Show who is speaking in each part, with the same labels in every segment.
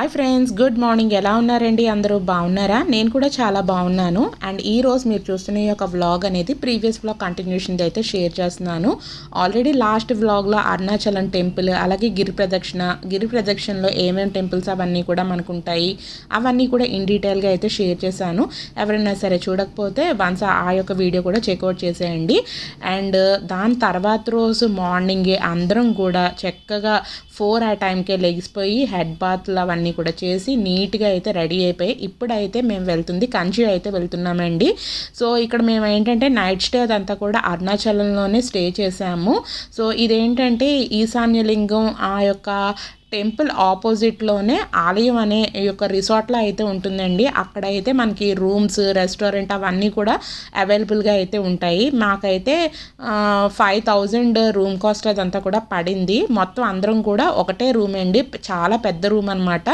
Speaker 1: Hi friends good morning ఎలా ఉన్నారండి? అందరూ బాగున్నారా? నేను కూడా చాలా బాగున్నాను. అండ్ ఈ రోజు మీరు చూస్తున్న ఈ యొక్క వ్లాగ్ అనేది ప్రీవియస్ వ్లాగ్ కంటిన్యూషన్ అయితే షేర్ చేస్తున్నాను. ఆల్రెడీ లాస్ట్ వ్లాగ్లో అరుణాచలం టెంపుల్ అలాగే గిరి ప్రదక్షిణ గిరి ప్రదక్షిణలో ఏమేమి టెంపుల్స్ అవన్నీ కూడా మనకు ఉంటాయి అవన్నీ కూడా ఇన్ డీటెయిల్గా అయితే షేర్ చేశాను. ఎవరైనా సరే చూడకపోతే వన్స్ ఆ యొక్క వీడియో కూడా చెక్అవుట్ చేసేయండి. అండ్ దాని తర్వాత రోజు మార్నింగే అందరం కూడా చక్కగా ఫోర్ ఆ టైంకే లెగిసిపోయి హెడ్ బాత్లు అవన్నీ కూడా చేసి నీట్గా అయితే రెడీ అయిపోయి ఇప్పుడైతే మేము వెళ్తుంది కంచి అయితే వెళ్తున్నామండి. సో ఇక్కడ మేము ఏంటంటే నైట్ స్టే అదంతా కూడా అరుణాచలంలోనే స్టే చేసాము సో ఇదేంటంటే ఈశాన్యలింగం ఆ యొక్క టెంపుల్ ఆపోజిట్లోనే ఆలయం అనే యొక్క రిసార్ట్లో అయితే ఉంటుందండి. అక్కడైతే మనకి రూమ్స్ రెస్టారెంట్ అవన్నీ కూడా అవైలబుల్గా అయితే ఉంటాయి. మాకైతే ఫైవ్ థౌజండ్ రూమ్ కాస్ట్ అదంతా కూడా పడింది. మొత్తం అందరం కూడా ఒకటే రూమ్ అండి. చాలా పెద్ద రూమ్ అనమాట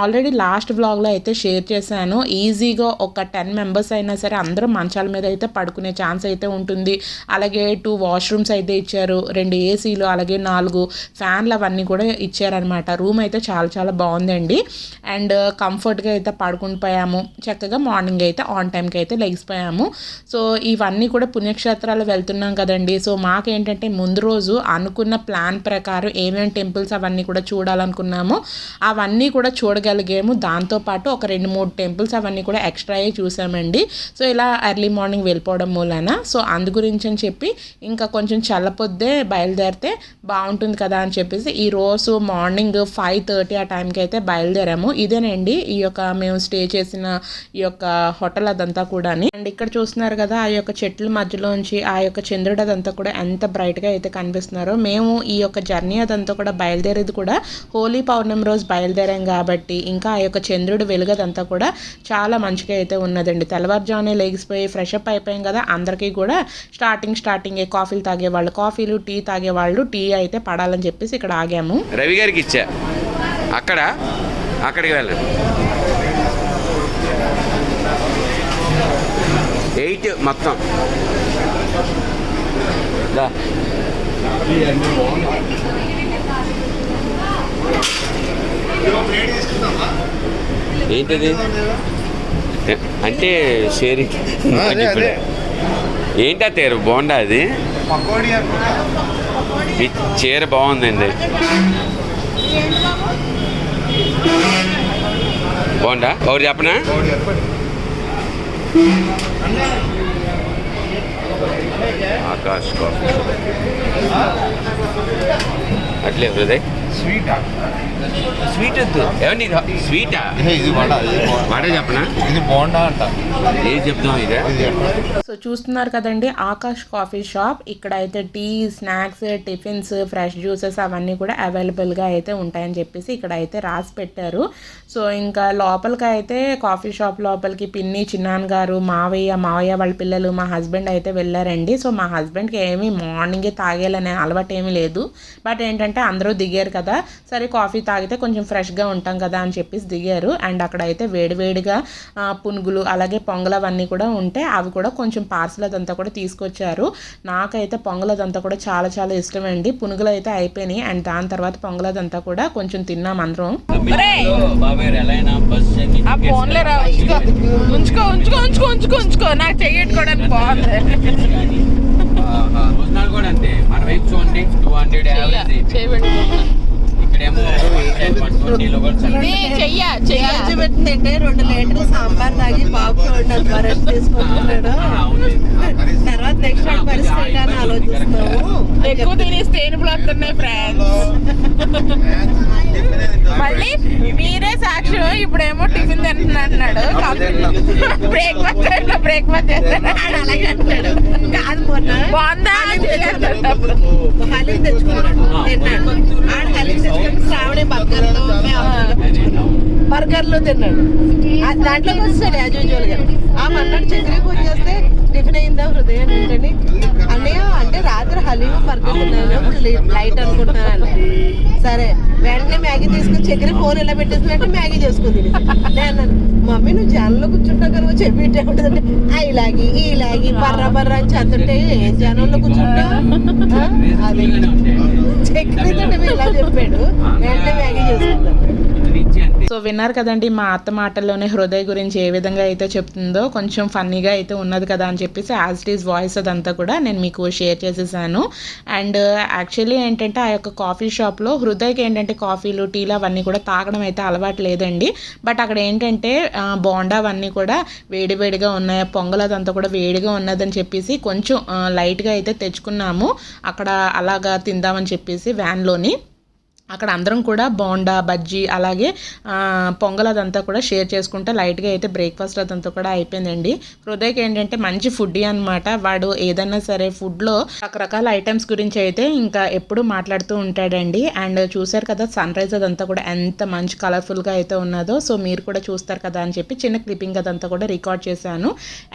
Speaker 1: ఆల్రెడీ లాస్ట్ బ్లాగ్లో అయితే షేర్ చేశాను. ఈజీగా ఒక టెన్ మెంబర్స్ అయినా సరే అందరం మంచాల మీద అయితే పడుకునే ఛాన్స్ అయితే ఉంటుంది. అలాగే టూ వాష్రూమ్స్ అయితే ఇచ్చారు. రెండు ఏసీలు అలాగే నాలుగు ఫ్యాన్లు అవన్నీ కూడా ఇచ్చారనమాట రూమ్ అయితే చాలా చాలా బాగుందండి. అండ్ uh, కంఫర్ట్గా అయితే పడుకుని పోయాము. చక్కగా మార్నింగ్ అయితే ఆన్ టైంకి అయితే లెగిసిపోయాము. సో ఇవన్నీ కూడా పుణ్యక్షేత్రాలు వెళ్తున్నాం కదండి. సో మాకేంటంటే ముందు రోజు అనుకున్న ప్లాన్ ప్రకారం ఏమేమి టెంపుల్స్ అవన్నీ కూడా చూడాలనుకున్నామో. అవన్నీ కూడా చూడగలిగాము. దాంతోపాటు ఒక రెండు మూడు టెంపుల్స్ అవన్నీ కూడా ఎక్స్ట్రా చూసామండి. సో ఇలా ఎర్లీ మార్నింగ్ వెళ్ళిపోవడం మూలన. సో అందు గురించి అని చెప్పి ఇంకా కొంచెం చల్లపొద్దే బయలుదేరితే బాగుంటుంది కదా అని చెప్పేసి ఈ రోజు మార్నింగ్ మార్నింగ్ ఫైవ్ థర్టీ ఆ టైంకి అయితే బయలుదేరాము. ఇదేనండి ఈ యొక్క మేము స్టే చేసిన ఈ యొక్క హోటల్ అదంతా కూడా అండ్ ఇక్కడ చూస్తున్నారు కదా ఆ యొక్క చెట్ల మధ్యలోంచి ఆ యొక్క చంద్రుడు అదంతా కూడా ఎంత బ్రైట్గా అయితే కనిపిస్తున్నారో. మేము ఈ యొక్క జర్నీ అదంతా కూడా బయలుదేరేది కూడా హోలీ పౌర్ణమి రోజు బయలుదేరాం కాబట్టి ఇంకా ఆ యొక్క చంద్రుడు వెలుగదంతా కూడా చాలా మంచిగా అయితే ఉన్నదండి. తెల్లవారుజామునే లేగిసిపోయి ఫ్రెష్ అప్ అయిపోయాం కదా అందరికీ కూడా స్టార్టింగ్ స్టార్టింగ్ కాఫీలు తాగేవాళ్ళు కాఫీలు టీ తాగేవాళ్ళు టీ అయితే పడాలని చెప్పేసి ఇక్కడ ఆగాము.
Speaker 2: రవి గారికి ఇచ్చా. అక్కడ? అక్కడికి వెళ్ళండి ఎయిట్ మొత్తం. ఏంటది? అంటే షేరింగ్. ఏంటా తేరు? బాగుండా అది? చీర బాగుందండి. బాగుందా? ఎవరు చెప్పనా?
Speaker 3: పకోడీ
Speaker 2: ఆకాష్ కాఫీ అట్లే హృదయ్
Speaker 3: స్వీట్?
Speaker 2: స్వీట్ వద్దు ఏమండి స్వీటా?
Speaker 3: ఇది వడ
Speaker 2: చెప్పనా?
Speaker 3: ఇది బోండా అంట.
Speaker 2: ఏం చెప్తాం ఇదే?
Speaker 1: సో చూస్తున్నారు కదండి ఆకాష్ కాఫీ షాప్. ఇక్కడ అయితే tea snacks tiffins fresh juices అవన్నీ కూడా అవైలబుల్గా అయితే ఉంటాయని చెప్పేసి ఇక్కడ అయితే రాసి పెట్టారు. సో ఇంకా లోపలికి అయితే కాఫీ షాప్ లోపలికి పిన్ని చిన్నాన్న గారు మావయ్య మావయ్య వాళ్ళ పిల్లలు మా హస్బెండ్ అయితే వెళ్ళారండి. సో మా హస్బెండ్కి ఏమీ మార్నింగే తాగేయాలనే అలవాటు ఏమీ లేదు. బట్ ఏంటంటే అందరూ దిగారు కదా సరే కాఫీ తాగితే కొంచెం ఫ్రెష్గా ఉంటాం కదా అని చెప్పేసి దిగారు. అండ్ అక్కడ అయితే వేడివేడిగా ఆ, పునుగులు అలాగే పొంగల్ అవన్నీ కూడా ఉంటే అవి కూడా కొంచెం పార్సల్ అదంతా కూడా తీసుకొచ్చారు. నాకైతే పొంగల్ అదంతా కూడా చాలా చాలా ఇష్టం అండి పునుగులు అయితే అయిపోయినాయి. అండ్ దాని తర్వాత పొంగల్ అదంతా కూడా కొంచెం తిన్నాం అందరం.
Speaker 4: ఆ ఫోన్లే రా ఉంచుకో. ఉంచుకో ఉంచుకో ఉంచుకో ఉంచుకో ఉంచుకో. నాకు చెయ్యట్టుకోవడానికి బాగుంది.
Speaker 2: భోజనాలు కూడా అంతే. మన వైపు చూడండి టూ హండ్రెడ్ యావరేజ్ ఇక్కడేమో
Speaker 5: పెట్టిందంటే రెండు లీటర్లు సాంబార్ తాగి తీసుకుంటున్నాడు.
Speaker 2: అవును.
Speaker 5: తర్వాత నెక్స్ట్ టైం పరిస్థితి అని ఆలోచిస్తున్నాము
Speaker 4: ఎక్కువ తినేసి తేనుపులు వస్తున్నాయి ఫ్రెండ్స్ మళ్ళీ మీరే సాక్షి ఇప్పుడేమో టిఫిన్ తింటున్నా అంటున్నాడు బ్రేక్ఫాస్ట్ బ్రేక్ఫాస్ట్ చేస్తాడు
Speaker 5: అలాగే అంటాడు కాదు మొన్న
Speaker 4: బాగుందా?
Speaker 5: తెచ్చుకున్నాడు. తిన్నాడు. ఆడు สาวในบัตรบงินโดนไม่เอา బర్గర్లు తిన్నాడు. దాంట్లోకి వస్తాడు యాజ్ యూజువల్గా. ఆ మన్నాడు చక్కెర పూజ చేస్తే టిఫిన్ అయిందా? హృదయం ఏంటని? అన్నయ్య అంటే రాత్రి హలీం బర్గర్ తిన్నాను. లైట్ అనుకుంటున్నాను. సరే వెంటనే మ్యాగీ తీసుకుని చక్కెర ఫోన్ ఇలా పెట్టేసినట్టు మ్యాగీ చేసుకుంది నేను మమ్మీ నువ్వు జానంలో కూర్చుంటావు కదా నువ్వు చెప్పి ఇట్టే ఉంటుందంటే ఇలాగి ఈ ఇలాగి బర్ర బర్ర అని చదువుంటే ఏం జానంలో కూర్చుంటావు అది. చక్కెర తింటే ఇలా చెప్పాడు. వెంటనే మ్యాగీ
Speaker 2: చేసుకుంటాను. గురించి అంతే.
Speaker 1: సో విన్నారు కదండి మా అత్త మాటల్లోనే హృదయ గురించి ఏ విధంగా అయితే చెప్తుందో కొంచెం ఫన్నీగా అయితే ఉన్నది కదా అని చెప్పేసి యాజ్ ఇట్ ఈస్ వాయిస్ అదంతా కూడా నేను మీకు షేర్ చేసేసాను. అండ్ యాక్చువల్లీ ఏంటంటే ఆ యొక్క కాఫీ షాప్లో హృదయకి ఏంటంటే కాఫీలు టీలు అవన్నీ కూడా తాగడం అయితే అలవాటు లేదండి. బట్ అక్కడ ఏంటంటే బోండా అవన్నీ కూడా వేడి వేడిగా ఉన్నాయి పొంగల్ అదంతా కూడా వేడిగా ఉన్నదని చెప్పేసి కొంచెం లైట్గా అయితే తెచ్చుకున్నాము. అక్కడ అలాగా తిందామని చెప్పేసి వ్యాన్లోని అక్కడ అందరం కూడా బోండా బజ్జీ అలాగే పొంగల్ అదంతా కూడా షేర్ చేసుకుంటే లైట్గా అయితే బ్రేక్ఫాస్ట్ అదంతా కూడా అయిపోయిందండి. హృదయకి ఏంటంటే మంచి ఫుడ్ అనమాట వాడు ఏదైనా సరే ఫుడ్లో రకరకాల ఐటమ్స్ గురించి అయితే ఇంకా ఎప్పుడు మాట్లాడుతూ ఉంటాడండి. అండ్ చూశారు కదా సన్ రైజ్ అదంతా కూడా ఎంత మంచి కలర్ఫుల్గా అయితే ఉన్నదో సో మీరు కూడా చూస్తారు కదా అని చెప్పి చిన్న క్లిప్పింగ్ అదంతా కూడా రికార్డ్ చేశాను.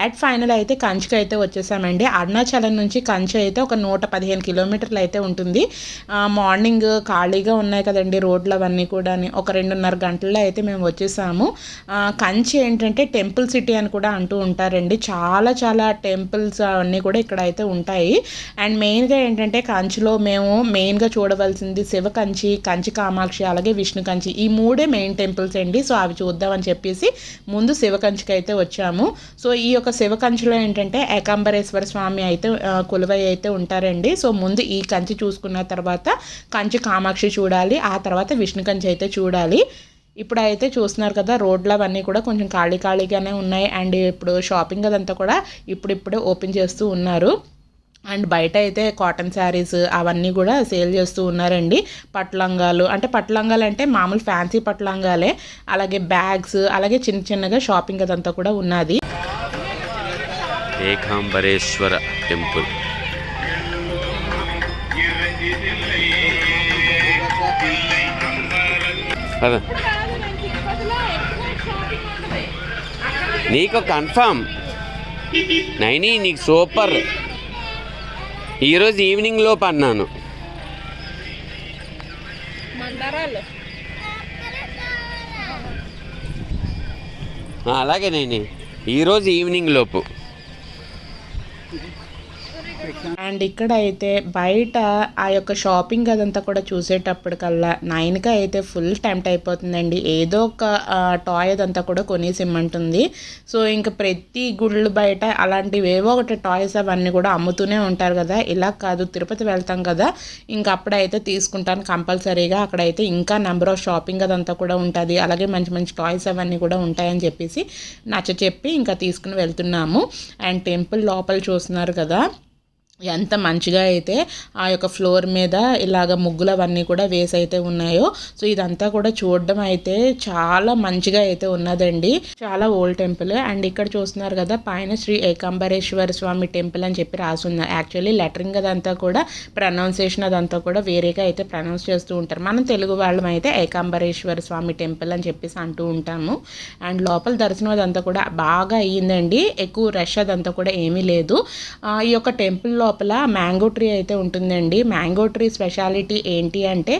Speaker 1: అట్ ఫైనల్ అయితే కంచికి అయితే వచ్చేసామండి. అరుణాచలం నుంచి కంచి అయితే ఒక నూట పదిహేను కిలోమీటర్లు అయితే ఉంటుంది. మార్నింగ్ ఖాళీగా ఉన్నాయి కదండి రోడ్లు అవన్నీ కూడా ఒక రెండున్నర గంటల్లో అయితే మేము వచ్చేసాము. కంచి ఏంటంటే టెంపుల్ సిటీ అని కూడా అంటూ ఉంటారండి. చాలా చాలా టెంపుల్స్ అవన్నీ కూడా ఇక్కడ అయితే ఉంటాయి. అండ్ మెయిన్గా ఏంటంటే కంచిలో మేము మెయిన్గా చూడవలసింది శివ కంచి కంచి కామాక్షి అలాగే విష్ణు కంచి. ఈ మూడే మెయిన్ టెంపుల్స్ అండి. సో అవి చూద్దామని చెప్పేసి ముందు శివ కంచికి అయితే వచ్చాము. సో ఈ యొక్క శివ కంచిలో ఏంటంటే ఏకాంబరేశ్వర స్వామి అయితే కొలువై అయితే ఉంటారండి. సో ముందు ఈ కంచి చూసుకున్న తర్వాత కంచి కామాక్షి చూడ చూడాలి ఆ తర్వాత విష్ణుకంచి అయితే చూడాలి. ఇప్పుడు అయితే చూస్తున్నారు కదా రోడ్లు అవన్నీ కూడా కొంచెం ఖాళీ ఖాళీగానే ఉన్నాయి. అండ్ ఇప్పుడు షాపింగ్ అదంతా కూడా ఇప్పుడిప్పుడే ఓపెన్ చేస్తూ ఉన్నారు. అండ్ బయట అయితే కాటన్ శారీస్ అవన్నీ కూడా సేల్ చేస్తూ ఉన్నారండి. పట్లంగాలు అంటే పట్లంగాలు అంటే మామూలు ఫ్యాన్సీ పట్లంగాలే. అలాగే బ్యాగ్స్ అలాగే చిన్న చిన్నగా షాపింగ్ అదంతా కూడా ఉన్నది.
Speaker 2: ఏకాంబరేశ్వర టెంపుల్. పద. నీకు కన్ఫామ్ నైని నీకు సూపర్ ఈరోజు ఈవినింగ్ లోపు అన్నాను. అలాగే నైని ఈరోజు ఈవినింగ్ లోపు.
Speaker 1: అండ్ ఇక్కడ అయితే బయట ఆ యొక్క షాపింగ్ అదంతా కూడా చూసేటప్పటికల్లా నైన్కి అయితే ఫుల్ టెంప్ట్ అయిపోతుందండి. ఏదో ఒక టాయ్ అదంతా కూడా కొనేసి ఇమ్మంటుంది సో ఇంకా ప్రతి గుళ్ళు బయట అలాంటివి ఏవో ఒకటి టాయ్స్ అవన్నీ కూడా అమ్ముతూనే ఉంటారు కదా. ఇలా కాదు తిరుపతి వెళ్తాం కదా. ఇంకా అప్పుడైతే తీసుకుంటాను కంపల్సరీగా. అక్కడైతే ఇంకా నెంబర్ ఆఫ్ షాపింగ్ అదంతా కూడా ఉంటుంది. అలాగే మంచి మంచి టాయ్స్ అవన్నీ కూడా ఉంటాయని చెప్పేసి నచ్చ చెప్పి ఇంకా తీసుకుని వెళ్తున్నాము. అండ్ టెంపుల్ లోపల చూస్తున్నారు కదా. ఎంత మంచిగా అయితే ఆ యొక్క ఫ్లోర్ మీద ఇలాగ ముగ్గులు అవన్నీ కూడా వేసి అయితే ఉన్నాయో. సో ఇదంతా కూడా చూడడం అయితే చాలా మంచిగా అయితే ఉన్నదండి. చాలా ఓల్డ్ టెంపుల్. అండ్ ఇక్కడ చూస్తున్నారు కదా పైన శ్రీ ఏకాంబరేశ్వర స్వామి టెంపుల్ అని చెప్పి రాసి ఉంది. యాక్చువల్లీ లెటరింగ్ అదంతా కూడా ప్రొనౌన్సియేషన్ అదంతా కూడా వేరేగా అయితే ప్రొనౌన్స్ చేస్తూ ఉంటారు. మనం తెలుగు వాళ్ళం అయితే ఏకాంబరేశ్వర స్వామి టెంపుల్ అని చెప్పేసి అంటూ ఉంటాము. అండ్ లోపల దర్శనం అదంతా కూడా బాగా అయ్యిందండి. ఎక్కువ రష్ అదంతా కూడా ఏమీ లేదు. ఈ యొక్క టెంపుల్ లోపల మ్యాంగో ట్రీ అయితే ఉంటుందండి. మ్యాంగో ట్రీ స్పెషాలిటీ ఏంటి అంటే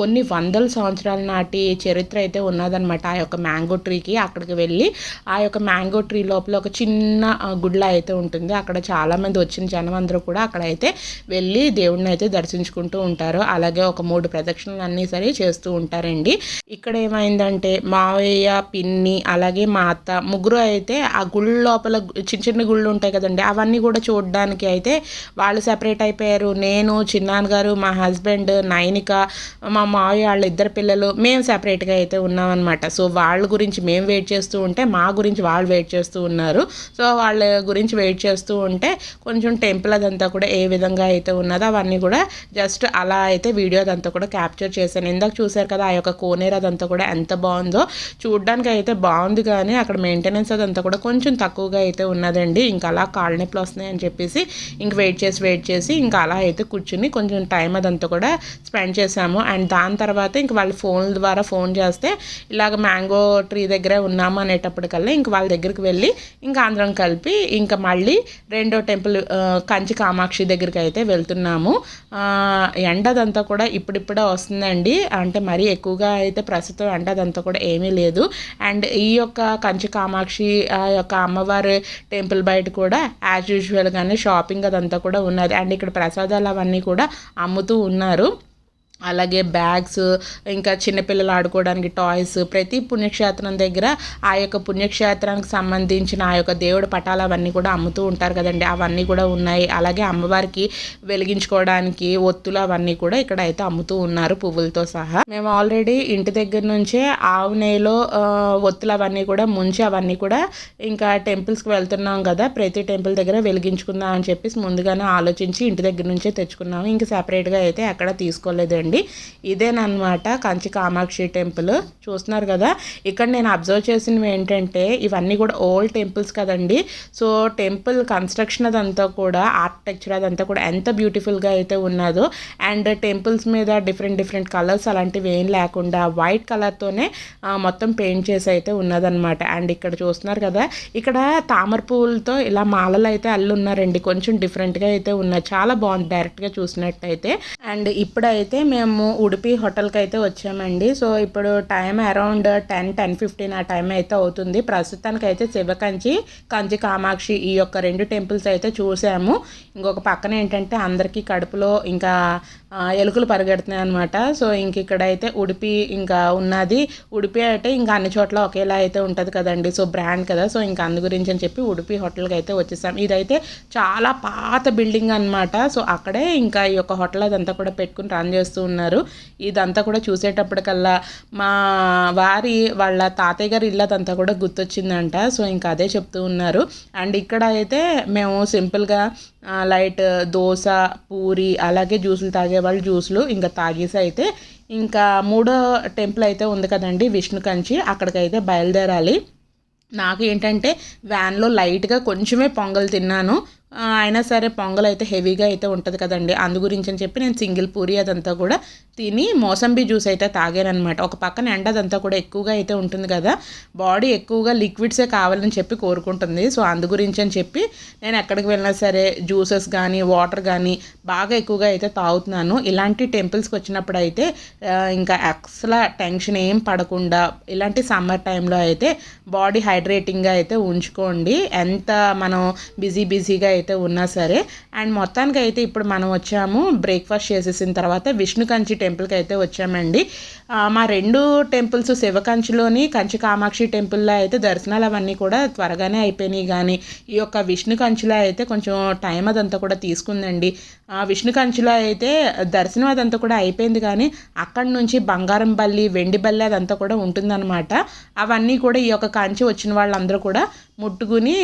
Speaker 1: కొన్ని వందల సంవత్సరాల నాటి చరిత్ర అయితే ఉన్నదనమాట ఆ యొక్క మ్యాంగో ట్రీకి. అక్కడికి వెళ్ళి ఆ యొక్క మ్యాంగో ట్రీ లోపల ఒక చిన్న గుడ్ల అయితే ఉంటుంది. అక్కడ చాలామంది వచ్చిన జనం అందరూ కూడా అక్కడ అయితే వెళ్ళి దేవుడిని అయితే దర్శించుకుంటూ ఉంటారు. అలాగే ఒక మూడు ప్రదక్షిణలు అన్నీ సరే చేస్తూ ఉంటారండి. ఇక్కడ ఏమైందంటే మావయ్య పిన్ని అలాగే మా అత్త ముగ్గురు అయితే ఆ గుళ్ళ లోపల చిన్న చిన్న గుళ్ళు ఉంటాయి కదండి. అవన్నీ కూడా చూడడానికి అయితే వాళ్ళు సెపరేట్ అయిపోయారు. నేను చిన్నాన్న గారు మా హస్బెండ్ నైనిక మా మావయ్య వాళ్ళ ఇద్దరు పిల్లలు మేము సెపరేట్గా అయితే ఉన్నామన్నమాట. సో వాళ్ళ గురించి మేము వెయిట్ చేస్తూ ఉంటే మా గురించి వాళ్ళు వెయిట్ చేస్తూ ఉన్నారు. సో వాళ్ళ గురించి వెయిట్ చేస్తూ ఉంటే కొంచెం టెంపుల్ అదంతా కూడా ఏ విధంగా అయితే ఉన్నదో అవన్నీ కూడా జస్ట్ అలా అయితే వీడియో అదంతా కూడా క్యాప్చర్ చేశాను. ఇందాక చూశారు కదా ఆ యొక్క కోనేరు అదంతా కూడా ఎంత బాగుందో. చూడడానికి అయితే బాగుంది కానీ అక్కడ మెయింటెనెన్స్ అదంతా కూడా కొంచెం తక్కువగా అయితే ఉన్నదండి. ఇంకా అలా కాళ్ళ నొప్పులు వస్తున్నాయి అని చెప్పేసి ఇంక వెయిట్ చేసి వెయిట్ చేసి ఇంకా అలా అయితే కూర్చుని కొంచెం టైం అదంతా కూడా స్పెండ్ చేసాము అండ్ దాని తర్వాత ఇంక వాళ్ళ ఫోన్ ద్వారా ఫోన్ చేస్తే ఇలాగ మ్యాంగో ట్రీ దగ్గరే ఉన్నాము అనేటప్పటికల్లా ఇంక వాళ్ళ దగ్గరికి వెళ్ళి ఇంకా అందరం కలిపి ఇంకా మళ్ళీ రెండో టెంపుల్ కంచి కామాక్షి దగ్గరికి అయితే వెళ్తున్నాము. ఎండదంతా కూడా ఇప్పుడిప్పుడే వస్తుందండి. అంటే మరీ ఎక్కువగా అయితే ప్రస్తుతం ఎండదంతా కూడా ఏమీ లేదు. అండ్ ఈ యొక్క కంచి కామాక్షి ఆ యొక్క అమ్మవారి టెంపుల్ బయట కూడా యాజ్ యూజువల్గానే షాపింగ్ అదంతా కూడా ఉన్నది అండ్ ఇక్కడ ప్రసాదాలు అవన్నీ కూడా అమ్ముతూ ఉన్నారు. అలాగే బ్యాగ్స్ ఇంకా చిన్నపిల్లలు ఆడుకోవడానికి టాయ్స్ ప్రతి పుణ్యక్షేత్రం దగ్గర ఆ యొక్క పుణ్యక్షేత్రానికి సంబంధించిన ఆ యొక్క దేవుడి పటాలు అవన్నీ కూడా అమ్ముతూ ఉంటారు కదండి. అవన్నీ కూడా ఉన్నాయి. అలాగే అమ్మవారికి వెలిగించుకోవడానికి ఒత్తులు అవన్నీ కూడా ఇక్కడ అయితే అమ్ముతూ ఉన్నారు పువ్వులతో సహా. మేము ఆల్రెడీ ఇంటి దగ్గర నుంచే ఆవు నెయ్యిలో ఒత్తులు అవన్నీ కూడా ముంచి అవన్నీ కూడా ఇంకా టెంపుల్స్కి వెళ్తున్నాం కదా. ప్రతి టెంపుల్ దగ్గర వెలిగించుకుందాం అని చెప్పేసి ముందుగానే ఆలోచించి ఇంటి దగ్గర నుంచే తెచ్చుకున్నాము. ఇంకా సెపరేట్గా అయితే ఎక్కడ తీసుకోలేదండి. ఇదేనమాట కంచి కామాక్షి టెంపుల్. చూస్తున్నారు కదా? ఇక్కడ నేను అబ్జర్వ్ చేసినవి ఏంటంటే ఇవన్నీ కూడా ఓల్డ్ టెంపుల్స్ కదండి. సో టెంపుల్ కన్స్ట్రక్షన్ అదంతా కూడా ఆర్కిటెక్చర్ అదంతా కూడా ఎంత బ్యూటిఫుల్గా అయితే ఉన్నదో అండ్ టెంపుల్స్ మీద డిఫరెంట్ డిఫరెంట్ కలర్స్ అలాంటివి ఏం లేకుండా వైట్ కలర్తోనే మొత్తం పెయింట్ చేసి అయితే ఉన్నదన్నమాట. అండ్ ఇక్కడ చూస్తున్నారు కదా? ఇక్కడ తామర పువ్వులతో ఇలా మాలలు అయితే అల్లు ఉన్నారండి కొంచెం డిఫరెంట్గా అయితే ఉన్నాయి. చాలా బాగుంది. డైరెక్ట్గా చూసినట్టయితే. అండ్ ఇప్పుడైతే మేము ఉడిపి హోటల్కి అయితే వచ్చామండి. సో ఇప్పుడు time around ten ten fifteen ఆ టైం అయితే అవుతుంది. ప్రస్తుతానికి అయితే శివకంచి కంచి కామాక్షి ఈ యొక్క రెండు టెంపుల్స్ అయితే చూసాము. ఇంకొక పక్కన ఏంటంటే అందరికీ కడుపులో ఇంకా ఎలుకలు పరిగెడుతున్నాయి అనమాట సో ఇంక ఇక్కడైతే ఉడిపి ఇంకా ఉన్నది. ఉడిపి అంటే ఇంకా అన్ని చోట్ల ఒకేలా అయితే ఉంటుంది కదండి. సో బ్రాండ్ కదా. సో ఇంకా అందు గురించి అని చెప్పి ఉడిపి హోటల్కి అయితే వచ్చేసాం. ఇదైతే చాలా పాత బిల్డింగ్ అన్నమాట. సో అక్కడే ఇంకా ఈ యొక్క హోటల్ అదంతా కూడా పెట్టుకుని రన్ చేస్తూ ఉన్నారు. ఇదంతా కూడా చూసేటప్పటికల్లా మా వారి వాళ్ళ తాతయ్య గారి ఇల్లు అదంతా కూడా గుర్తొచ్చిందంట. సో ఇంకా అదే చెప్తూ ఉన్నారు. అండ్ ఇక్కడ అయితే మేము సింపుల్గా లైట్ దోశ పూరి అలాగే జ్యూసులు తాగేవాళ్ళు జ్యూసులు ఇంకా తాగేసి అయితే ఇంకా మూడో టెంపుల్ అయితే ఉంది కదండి విష్ణు కంచి. అక్కడికైతే బయలుదేరాలి. నాకు ఏంటంటే వ్యాన్లో లైట్గా కొంచెమే పొంగల్ తిన్నాను. అయినా సరే పొంగల్ అయితే హెవీగా అయితే ఉంటుంది కదండి. అందు గురించి అని చెప్పి నేను సింగిల్ పూరి అదంతా కూడా తిని మోసంబి జ్యూస్ అయితే తాగానమాట ఒక పక్కన ఎండ అదంతా కూడా ఎక్కువగా అయితే ఉంటుంది కదా బాడీ ఎక్కువగా లిక్విడ్సే కావాలని చెప్పి కోరుకుంటుంది. సో అందు గురించి అని చెప్పి నేను ఎక్కడికి వెళ్ళినా సరే జ్యూసెస్ కానీ వాటర్ కానీ బాగా ఎక్కువగా అయితే తాగుతున్నాను. ఇలాంటి టెంపుల్స్కి వచ్చినప్పుడు అయితే ఇంకా అసలు టెన్షన్ ఏం పడకుండా ఇలాంటి సమ్మర్ టైంలో అయితే బాడీ హైడ్రేటింగ్గా అయితే ఉంచుకోండి. ఎంత మనం బిజీ బిజీగా అయితే అయితే ఉన్నా సరే. అండ్ మొత్తానికి అయితే ఇప్పుడు మనం వచ్చాము బ్రేక్ఫాస్ట్ చేసేసిన తర్వాత విష్ణు కంచి టెంపుల్కి అయితే వచ్చామండి. మా రెండు టెంపుల్స్ శివకంచిలోని కంచి కామాక్షి టెంపుల్లో అయితే దర్శనాలు అవన్నీ కూడా త్వరగానే అయిపోయినాయి. కానీ ఈ యొక్క విష్ణు కంచిలో అయితే కొంచెం టైం అదంతా కూడా తీసుకుందండి. విష్ణుకంచిలో విష్ణు కంచిలో అయితే దర్శనం అదంతా కూడా అయిపోయింది. కానీ అక్కడి నుంచి బంగారం బల్లి వెండి బల్లి అదంతా కూడా ఉంటుందన్నమాట. అవన్నీ కూడా ఈ యొక్క కంచి వచ్చిన వాళ్ళందరూ కూడా ముట్టుకుని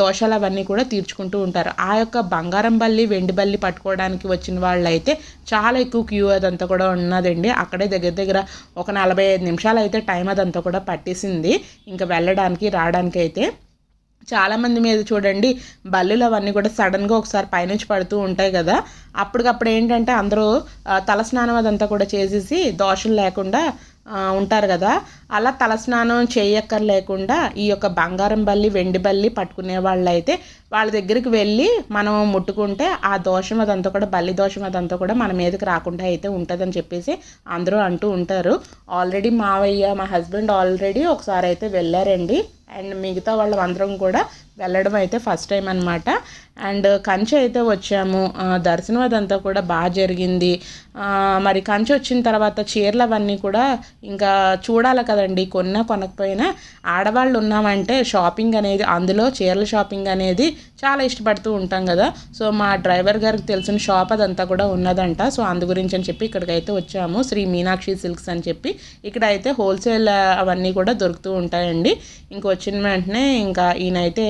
Speaker 1: దోషాలు అవన్నీ కూడా తీర్చుకుంటూ ఉంటారు. ఆ యొక్క బంగారం బల్లి వెండి బల్లి పట్టుకోవడానికి వచ్చిన వాళ్ళు అయితే చాలా ఎక్కువ క్యూ అదంతా కూడా ఉన్నదండి. అక్కడే దగ్గర దగ్గర ఒక నలభై ఐదు నిమిషాలు అయితే టైం అదంతా కూడా పట్టేసింది. ఇంకా వెళ్ళడానికి రావడానికి అయితే చాలామంది మీద చూడండి బల్లులు అవన్నీ కూడా సడన్గా ఒకసారి పైనుంచి పడుతూ ఉంటాయి కదా. అప్పటికప్పుడు ఏంటంటే అందరూ తలస్నానం అదంతా కూడా చేసేసి దోషం లేకుండా ఉంటారు కదా. అలా తలస్నానం చేయక్కర్ లేకుండా ఈ యొక్క బంగారం బల్లి వెండి బల్లి పట్టుకునే వాళ్ళు అయితే వాళ్ళ దగ్గరికి వెళ్ళి మనం ముట్టుకుంటే ఆ దోషం అదంతా కూడా బల్లి దోషం అదంతా కూడా మన మీదకి రాకుండా అయితే ఉంటుందని చెప్పేసి అందరూ అంటూ ఉంటారు. ఆల్రెడీ మావయ్య మా హస్బెండ్ ఆల్రెడీ ఒకసారి అయితే వెళ్ళారండి. అండ్ మిగతా వాళ్ళం అందరం కూడా వెళ్ళడం అయితే ఫస్ట్ టైం అనమాట అండ్ కంచి అయితే వచ్చాము. దర్శనం అదంతా కూడా బాగా జరిగింది. మరి కంచి వచ్చిన తర్వాత చీరలు అవన్నీ కూడా ఇంకా చూడాలి కదండి కొన్నా కొనకపోయినా. ఆడవాళ్ళు ఉన్నామంటే షాపింగ్ అనేది అందులో చీరల షాపింగ్ అనేది చాలా ఇష్టపడుతూ ఉంటాం కదా. సో మా డ్రైవర్ గారికి తెలిసిన షాప్ అదంతా కూడా ఉన్నదంట. సో అందు గురించి అని చెప్పి ఇక్కడికైతే వచ్చాము. శ్రీ మీనాక్షి సిల్క్స్ అని చెప్పి. ఇక్కడ అయితే హోల్సేల్ అవన్నీ కూడా దొరుకుతూ ఉంటాయండి. ఇంక వచ్చిన వెంటనే ఇంకా ఈయనైతే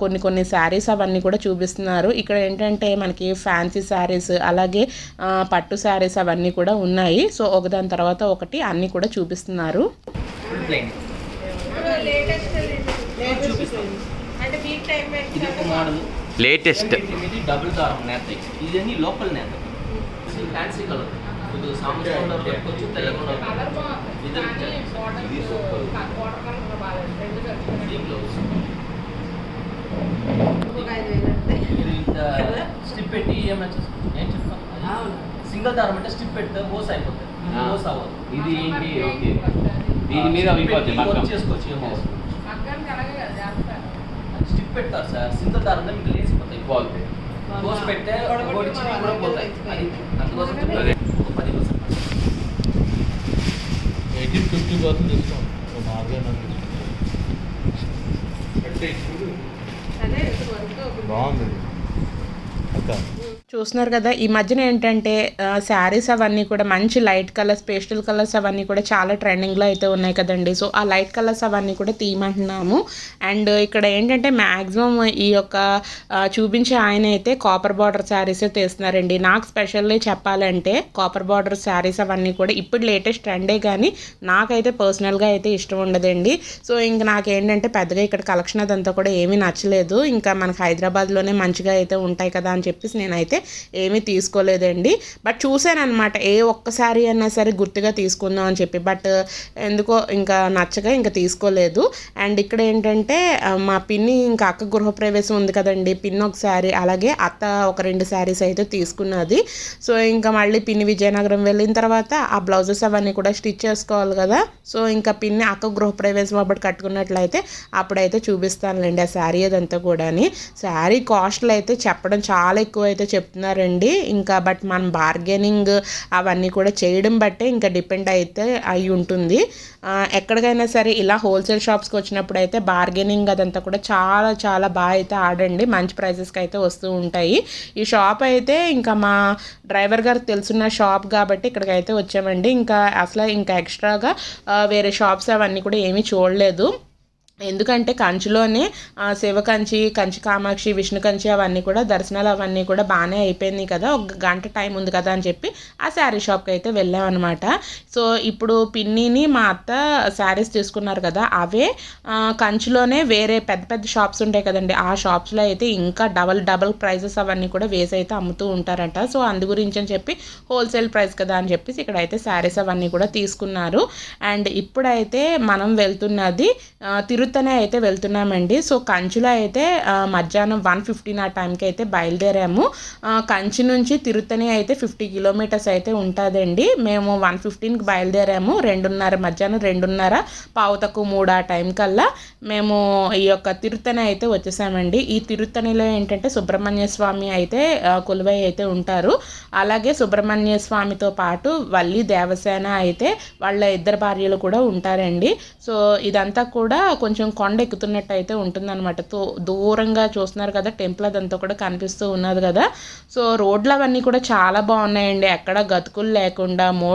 Speaker 1: కొన్ని కొన్ని శారీస్ అవన్నీ కూడా చూపిస్తున్నారు. ఇక్కడ ఏంటంటే మనకి ఫ్యాన్సీ శారీస్ అలాగే పట్టు శారీస్ అవన్నీ కూడా ఉన్నాయి. సో ఒకదాని తర్వాత ఒకటి అన్నీ కూడా చూపిస్తున్నారు.
Speaker 2: లేటెస్ట్
Speaker 6: ఇది డబుల్ దారం నేత. ఇది అన్ని లోకల్ నేత. ఇది ఫ్యాన్సీ కలర్ ఇది సాంబార్ కొంచెం తెల్లగా ఉండదు ఇది ఇది బ్లౌజ్ ఇది ఇంత స్టిప్ పెట్టి ఏమైనా ఏం సింగిల్ దారం అంటే స్టిప్ పెడితే మోస్ అయిపోతుంది. మోస్ అవ్వదు.
Speaker 2: ఇది ఏంటి? ఓకే. దీని మీద అయిపోద్ది
Speaker 6: పెట్టి
Speaker 2: మగ్గం.
Speaker 6: చేసుకోవచ్చు ఏమో స్టిప్ పెడతారు సార్. సింగిల్ దారం మీకు లేచిపోతాయి.
Speaker 2: బాగుంది.
Speaker 6: కోసి పెడితే చిన్న కూడా పోతాయి. అది అందుకోసం పది పర్సెంట్
Speaker 3: వరకు చూస్తాం మార్గం బాగుంది. అక్క
Speaker 1: చూస్తున్నారు కదా ఈ మధ్యన ఏంటంటే శారీస్ అవన్నీ కూడా మంచి లైట్ కలర్స్ పేస్టల్ కలర్స్ అవన్నీ కూడా చాలా ట్రెండింగ్లో అయితే ఉన్నాయి కదండి. సో ఆ లైట్ కలర్స్ అవన్నీ కూడా తీయమంటున్నాము. అండ్ ఇక్కడ ఏంటంటే మ్యాక్సిమం ఈ యొక్క చూపించే ఆయన అయితే కాపర్ బార్డర్ శారీసే తీస్తున్నారండి. నాకు స్పెషల్లీ చెప్పాలంటే కాపర్ బార్డర్ శారీస్ అవన్నీ కూడా ఇప్పుడు లేటెస్ట్ ట్రెండే కానీ నాకైతే పర్సనల్గా అయితే ఇష్టం ఉండదండి. సో ఇంక నాకేంటంటే పెద్దగా ఇక్కడ కలెక్షన్ అదంతా కూడా ఏమీ నచ్చలేదు. ఇంకా మనకి హైదరాబాద్లోనే మంచిగా అయితే ఉంటాయి కదా అని చెప్పేసి నేనైతే ఏమీ తీసుకోలేదండి. బట్ చూశాను అనమాట ఏ ఒక్కసారి అయినా సరే గుర్తుగా తీసుకుందాం అని చెప్పి. బట్ ఎందుకో ఇంకా నచ్చగా ఇంకా తీసుకోలేదు. అండ్ ఇక్కడ ఏంటంటే మా పిన్ని ఇంకా అక్క గృహప్రవేశం ఉంది కదండి. పిన్ని ఒక శారీ అలాగే అత్త ఒక రెండు శారీస్ అయితే తీసుకున్నది. సో ఇంకా మళ్ళీ పిన్ని విజయనగరం వెళ్ళిన తర్వాత ఆ బ్లౌజెస్ అవన్నీ కూడా స్టిచ్ చేసుకోవాలి కదా. సో ఇంకా పిన్ని అక్క గృహప్రవేశం అప్పుడు కట్టుకున్నట్లయితే అప్పుడైతే చూపిస్తానులేండి ఆ శారీ అదంతా కూడాని. శారీ కాస్ట్లు అయితే చెప్పడం చాలా ఎక్కువ అయితే చెప్తున్నారండి. ఇంకా బట్ మనం బార్గెనింగ్ అవన్నీ కూడా చేయడం బట్టే ఇంకా డిపెండ్ అయితే అయి ఉంటుంది. ఎక్కడికైనా సరే ఇలా హోల్సేల్ షాప్స్కి వచ్చినప్పుడు అయితే బార్గెనింగ్ అదంతా కూడా చాలా చాలా బాగా అయితే ఆడండి. మంచి ప్రైజెస్కి అయితే వస్తూ ఉంటాయి. ఈ షాప్ అయితే ఇంకా మా డ్రైవర్ గారు తెలుసున్న షాప్ కాబట్టి ఇక్కడికి అయితే వచ్చామండి. ఇంకా అసలు ఇంకా ఎక్స్ట్రాగా వేరే షాప్స్ అవన్నీ కూడా ఏమీ చూడలేదు. ఎందుకంటే కంచిలోనే శివ కంచి కంచి కామాక్షి విష్ణు కంచి అవన్నీ కూడా దర్శనాలు అవన్నీ కూడా బాగానే అయిపోయింది కదా. ఒక గంట టైం ఉంది కదా అని చెప్పి ఆ శారీ షాప్కి అయితే వెళ్ళామన్నమాట. సో ఇప్పుడు పిన్నిని మా అత్త శారీస్ తీసుకున్నారు కదా అవే కంచిలోనే వేరే పెద్ద పెద్ద షాప్స్ ఉంటాయి కదండి. ఆ షాప్స్లో అయితే ఇంకా డబల్ డబల్ ప్రైజెస్ అవన్నీ కూడా వేసి అయితే అమ్ముతూ ఉంటారంట. సో అందు గురించి అని చెప్పి హోల్సేల్ ప్రైస్ కదా అని చెప్పేసి ఇక్కడ అయితే శారీస్ అవన్నీ కూడా తీసుకున్నారు. అండ్ ఇప్పుడైతే మనం వెళ్తున్నది తిరు తిరుత్తనే అయితే వెళ్తున్నామండి. సో కంచిలో అయితే మధ్యాహ్నం వన్ ఫిఫ్టీన్ ఆ టైంకి అయితే బయలుదేరాము. కంచి నుంచి తిరుత్తని అయితే ఫిఫ్టీ కిలోమీటర్స్ అయితే ఉంటుందండి. మేము వన్ ఫిఫ్టీన్కి బయలుదేరాము. రెండున్నర మధ్యాహ్నం రెండున్నర పావుతకు మూడు ఆ టైం కల్లా మేము ఈ యొక్క తిరుత్తని అయితే వచ్చేసామండి. ఈ తిరుత్తనిలో ఏంటంటే సుబ్రహ్మణ్య స్వామి అయితే కొలువై అయితే ఉంటారు. అలాగే సుబ్రహ్మణ్య స్వామితో పాటు వల్లి దేవసేన అయితే వాళ్ళ ఇద్దరు భార్యలు కూడా ఉంటారండి. సో ఇదంతా కూడా కొంచెం కొంచెం కొండ ఎక్కుతున్నట్టు అయితే ఉంటుందన్నమాట. తో దూరంగా చూస్తున్నారు కదా టెంపుల్ అదంతా కూడా కనిపిస్తూ ఉన్నది కదా. సో రోడ్లు అవన్నీ కూడా చాలా బాగున్నాయండి. ఎక్కడ గతుకులు లేకుండా మో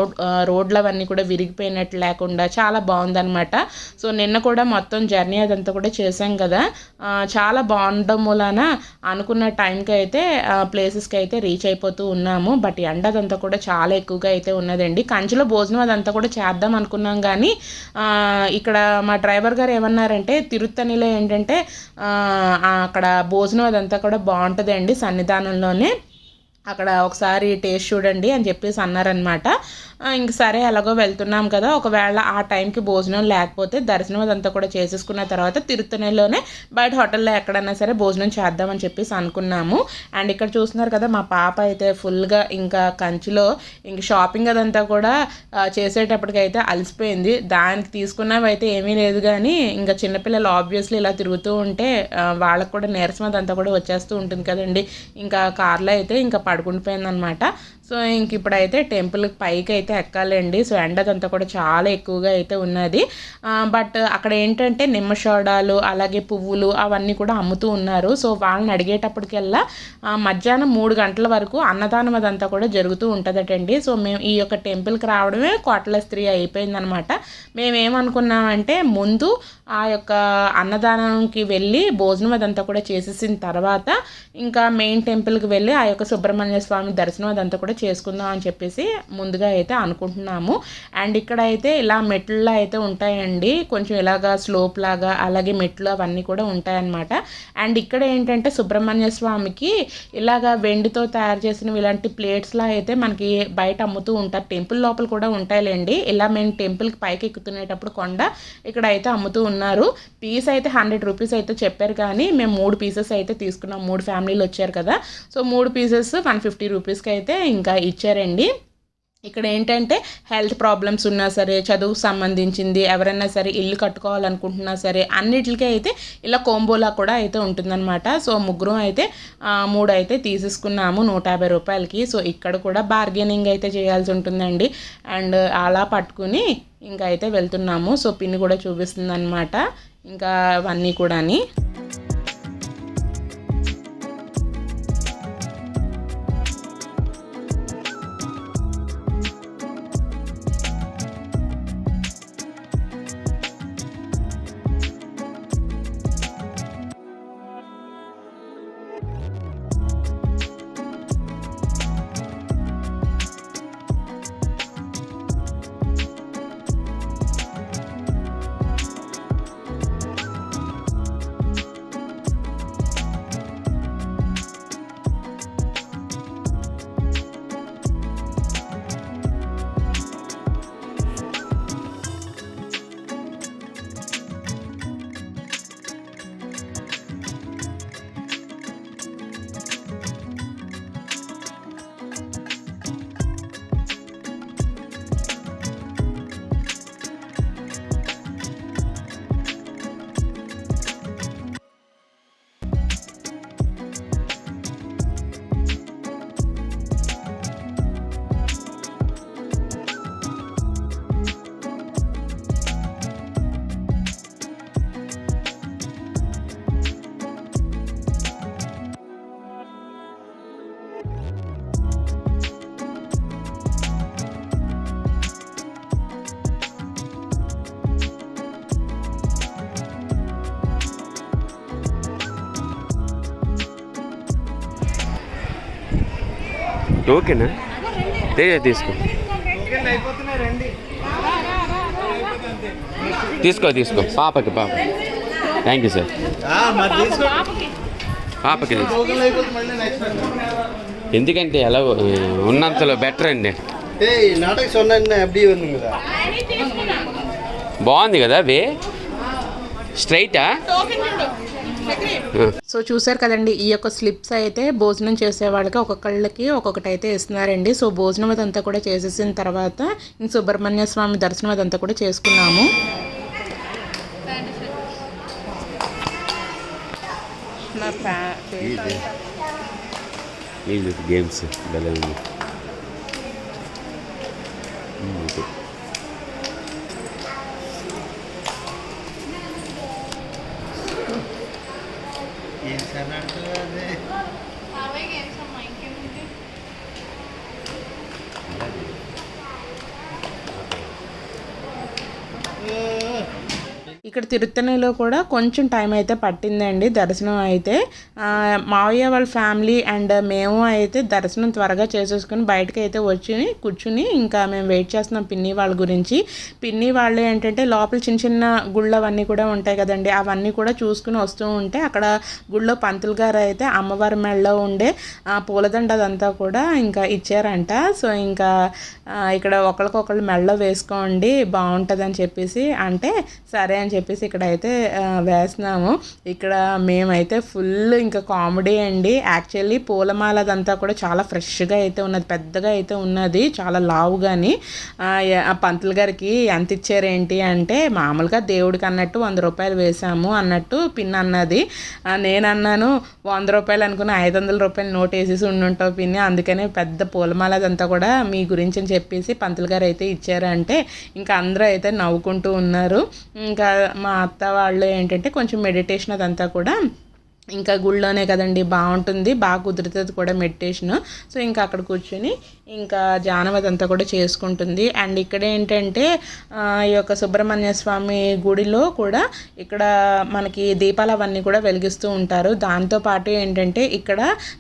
Speaker 1: రోడ్లు అవన్నీ కూడా విరిగిపోయినట్టు లేకుండా చాలా బాగుందన్నమాట. సో నిన్న కూడా మొత్తం జర్నీ అదంతా కూడా చేశాం కదా. చాలా బాగుండడం మూలాన అనుకున్న టైంకి అయితే ప్లేసెస్కి అయితే రీచ్ అయిపోతూ ఉన్నాము. బట్ ఎండ అదంతా కూడా చాలా ఎక్కువగా అయితే ఉన్నదండి. కంచిలో భోజనం అదంతా కూడా చేద్దాం అనుకున్నాం కానీ ఇక్కడ మా డ్రైవర్ గారు ఏమన్నారంటే తిరుత్తనిలో ఏంటంటే అక్కడ భోజనం అదంతా కూడా బాగుంటుందండి సన్నిధానంలోనే. అక్కడ ఒకసారి టేస్ట్ చూడండి అని చెప్పేసి అన్నారనమాట ఇంక సరే ఎలాగో వెళ్తున్నాం కదా. ఒకవేళ ఆ టైంకి భోజనం లేకపోతే దర్శనం అదంతా కూడా చేసేసుకున్న తర్వాత తిరుతనేలోనే బయట హోటల్లో ఎక్కడైనా సరే భోజనం చేద్దామని చెప్పేసి అనుకున్నాము. అండ్ ఇక్కడ చూస్తున్నారు కదా మా పాప అయితే ఫుల్గా ఇంకా కంచిలో ఇంక షాపింగ్ అదంతా కూడా చేసేటప్పటికైతే అలసిపోయింది. దానికి తీసుకున్నవి అయితే ఏమీ లేదు కానీ ఇంకా చిన్నపిల్లలు ఆబ్వియస్లీ ఇలా తిరుగుతూ ఉంటే వాళ్ళకు కూడా నీరసం అదంతా కూడా వచ్చేస్తూ ఉంటుంది కదండి. ఇంకా కార్లో అయితే ఇంకా పడుకుండిపోయింది అనమాట సో ఇంక ఇప్పుడైతే టెంపుల్ పైకి అయితే ఎక్కాలండి. సో ఎండదంతా కూడా చాలా ఎక్కువగా అయితే ఉన్నది. బట్ అక్కడ ఏంటంటే నిమ్మషోడాలు అలాగే పువ్వులు అవన్నీ కూడా అమ్ముతూ ఉన్నారు. సో వాళ్ళని అడిగేటప్పటికెల్లా మధ్యాహ్నం మూడు గంటల వరకు అన్నదానం అదంతా కూడా జరుగుతూ ఉంటుందటండి. సో మేము ఈ యొక్క టెంపుల్కి రావడమే కోటల స్త్రీ అయిపోయిందనమాట. మేము ఏమనుకున్నామంటే ముందు ఆ యొక్క అన్నదానంకి వెళ్ళి భోజనం అదంతా కూడా చేసేసిన తర్వాత ఇంకా మెయిన్ టెంపుల్కి వెళ్ళి ఆ యొక్క సుబ్రహ్మణ్య స్వామి దర్శనం అదంతా కూడా చేసుకుందాం అని చెప్పేసి ముందుగా అయితే అనుకుంటున్నాము. అండ్ ఇక్కడ అయితే ఇలా మెట్లులా అయితే ఉంటాయండి. కొంచెం ఇలాగా స్లోప్ లాగా అలాగే మెట్లు అవన్నీ కూడా ఉంటాయన్నమాట. అండ్ ఇక్కడ ఏంటంటే సుబ్రహ్మణ్య స్వామికి ఇలాగా వెండితో తయారు చేసినవి ఇలాంటి ప్లేట్స్లా అయితే మనకి బయట అమ్ముతూ ఉంటారు. టెంపుల్ లోపల కూడా ఉంటాయిలేండి. ఇలా మేము టెంపుల్కి పైకి ఎక్కుతునేటప్పుడు కొండ ఇక్కడ అయితే అమ్ముతూ ఉన్నారు. పీస్ అయితే హండ్రెడ్ రూపీస్ అయితే చెప్పారు కానీ మేము మూడు పీసెస్ అయితే తీసుకున్నాం. మూడు ఫ్యామిలీలు వచ్చారు కదా. సో మూడు పీసెస్ వన్ ఫిఫ్టీ రూపీస్కి అయితే ఇంకా ఇచ్చారండి. ఇక్కడ ఏంటంటే హెల్త్ ప్రాబ్లమ్స్ ఉన్నా సరే చదువుకు సంబంధించింది ఎవరైనా సరే ఇల్లు కట్టుకోవాలనుకుంటున్నా సరే అన్నిటికీ అయితే ఇలా కోంబోలా కూడా అయితే ఉంటుందన్నమాట. సో ముగ్గురం అయితే మూడు అయితే తీసేసుకున్నాము నూట యాభై రూపాయలకి. సో ఇక్కడ కూడా బార్గెనింగ్ అయితే చేయాల్సి ఉంటుందండి. అండ్ అలా పట్టుకుని ఇంకా అయితే వెళ్తున్నాము. సో పిన్ని కూడా చూపిస్తుంది అనమాట ఇంకా అవన్నీ కూడాని.
Speaker 2: ఓకేనా? తేజ తీసుకో. తీసుకో తీసుకో. పాపకి పాప థ్యాంక్ యూ సార్ పాపకి. ఎందుకంటే ఎలా ఉన్నంతలో బెటర్ అండి. బాగుంది కదా వే? స్ట్రైటా
Speaker 1: సో చూసారు కదండి ఈ యొక్క స్లిప్స్ అయితే భోజనం చేసే వాళ్ళకి ఒక్కొక్కళ్ళకి ఒక్కొక్కటి అయితే ఇస్తున్నారండి సో భోజనం అదంతా కూడా చేసేసిన తర్వాత ఇంక సుబ్రహ్మణ్య స్వామి దర్శనం అదంతా కూడా చేసుకున్నాము.
Speaker 2: గేమ్స్ భలే ఉంది ఉమ్, ఓకే.
Speaker 1: ఇక్కడ తిరుత్తణిలో కూడా కొంచెం టైం అయితే పట్టిందండి దర్శనం అయితే. మావయ్య వాళ్ళ ఫ్యామిలీ అండ్ మేము అయితే దర్శనం త్వరగా చేసేసుకుని బయటకు అయితే వచ్చి కూర్చుని ఇంకా మేము వెయిట్ చేస్తున్నాం పిన్ని వాళ్ళ గురించి. పిన్ని వాళ్ళు ఏంటంటే లోపల చిన్న చిన్న గుళ్ళు అవన్నీ కూడా ఉంటాయి కదండి. అవన్నీ కూడా చూసుకుని వస్తూ ఉంటే అక్కడ గుళ్ళో పంతులు గారు అయితే అమ్మవారి మెడలో ఉండే ఆ, పూలదండ అదంతా కూడా ఇంకా ఇచ్చారంట. సో ఇంకా ఇక్కడ ఒకరికొకళ్ళు మెడలో వేసుకోండి బాగుంటుందని చెప్పేసి అంటే సరే అని చెప్పి చెప్పేసి ఇక్కడ అయితే వేస్తున్నాము. ఇక్కడ మేమైతే ఫుల్ ఇంకా కామెడీ అండి. యాక్చువల్లీ పూలమాల అదంతా కూడా చాలా ఫ్రెష్గా అయితే ఉన్నది పెద్దగా అయితే ఉన్నది చాలా లావుగాని ఆ, ఆ పంతులు గారికి ఎంత ఇచ్చారేంటి అంటే మామూలుగా దేవుడికి అన్నట్టు వంద రూపాయలు వేసాము అన్నట్టు పిన్ అన్నది. నేను అన్నాను వంద రూపాయలు అనుకుని ఐదు వందల రూపాయలు నోట్ వేసేసి ఉండుంటావు పిన్ని. అందుకనే పెద్ద పూలమాల అదంతా కూడా మీ గురించి అని చెప్పేసి పంతులు గారు అయితే ఇచ్చారంటే ఇంకా అందరూ అయితే నవ్వుకుంటూ ఉన్నారు. ఇంకా మా అత్త వాళ్ళు ఏంటంటే కొంచెం మెడిటేషన్ అదంతా కూడా ఇంకా గుళ్ళోనే కదండి బాగుంటుంది. బాగా కుదురుతుంది కూడా మెడిటేషన్. సో ఇంకా అక్కడ కూర్చొని ఇంకా జానం అదంతా కూడా చేసుకుంటుంది. అండ్ ఇక్కడ ఏంటంటే ఈ యొక్క సుబ్రహ్మణ్య స్వామి గుడిలో కూడా ఇక్కడ మనకి దీపాలు అవన్నీ కూడా వెలిగిస్తూ ఉంటారు. దాంతోపాటు ఏంటంటే ఇక్కడ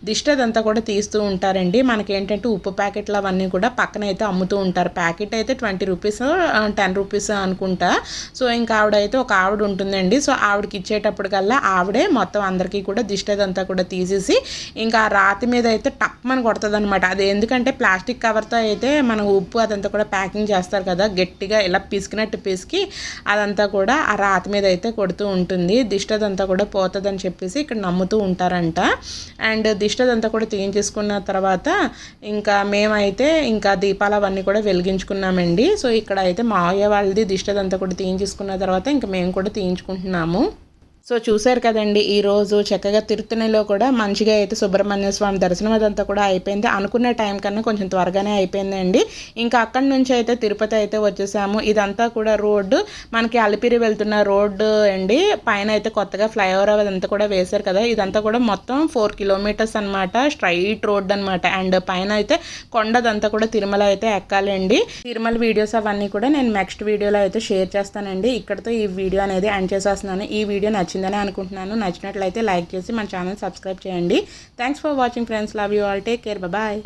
Speaker 1: దిష్టదంతా కూడా తీస్తూ ఉంటారండి. మనకి ఏంటంటే ఉప్పు ప్యాకెట్లు అవన్నీ కూడా పక్కన అయితే అమ్ముతూ ఉంటారు. ప్యాకెట్ అయితే ట్వంటీ రూపీస్ టెన్ రూపీస్ అనుకుంటా. సో ఇంకా ఆవిడ అయితే ఒక ఆవిడ ఉంటుందండి. సో ఆవిడకి ఇచ్చేటప్పటికల్లా ఆవిడే మొత్తం అందరికి కూడా దిష్టి అదంతా కూడా తీసేసి ఇంకా ఆ రాతి మీద అయితే టప్మని కొడుతుంది అనమాట అది ఎందుకంటే ప్లాస్టిక్ కవర్తో అయితే మనం ఉప్పు అదంతా కూడా ప్యాకింగ్ చేస్తారు కదా గట్టిగా ఇలా పిసికినట్టు పిసికి అదంతా కూడా ఆ రాతి మీద అయితే కొడుతూ ఉంటుంది. దిష్టి అదంతా కూడా పోతుందని చెప్పేసి ఇక్కడ నమ్ముతూ ఉంటారంట. అండ్ దిష్టి అదంతా కూడా తీయించేసుకున్న తర్వాత ఇంకా మేమైతే ఇంకా దీపాలు అవన్నీ కూడా వెలిగించుకున్నామండి. సో ఇక్కడ అయితే మావయ్య వాళ్ళది దిష్టి అదంతా కూడా తీయించేసుకున్న తర్వాత ఇంకా మేము కూడా తీయించుకుంటున్నాము. సో చూశారు కదండి ఈరోజు చక్కగా తిరుత్తణిలో కూడా మంచిగా అయితే సుబ్రహ్మణ్య స్వామి దర్శనం అదంతా కూడా అయిపోయింది. అనుకున్న టైం కన్నా కొంచెం త్వరగానే అయిపోయిందండి. ఇంకా అక్కడి నుంచి అయితే తిరుపతి అయితే వచ్చేసాము. ఇదంతా కూడా రోడ్డు మనకి అలిపిరి వెళ్తున్న రోడ్డు అండి. పైన అయితే కొత్తగా ఫ్లైఓవర్ అదంతా కూడా వేశారు కదా. ఇదంతా కూడా మొత్తం ఫోర్ కిలోమీటర్స్ అనమాట స్ట్రైట్ రోడ్ అనమాట అండ్ పైన అయితే కొండదంతా కూడా తిరుమల అయితే ఎక్కాలండి. తిరుమల వీడియోస్ అవన్నీ కూడా నేను నెక్స్ట్ వీడియోలో అయితే షేర్ చేస్తానండి. ఇక్కడతో ఈ వీడియో అనేది ఎండ్ చేసేస్తున్నాను. ఈ వీడియో నచ్చిందని అనుకుంటున్నాను. నచ్చినట్లయితే లైక్ చేసి మన ఛానల్ సబ్స్క్రైబ్ చేయండి. Thanks for watching friends love you all take care bye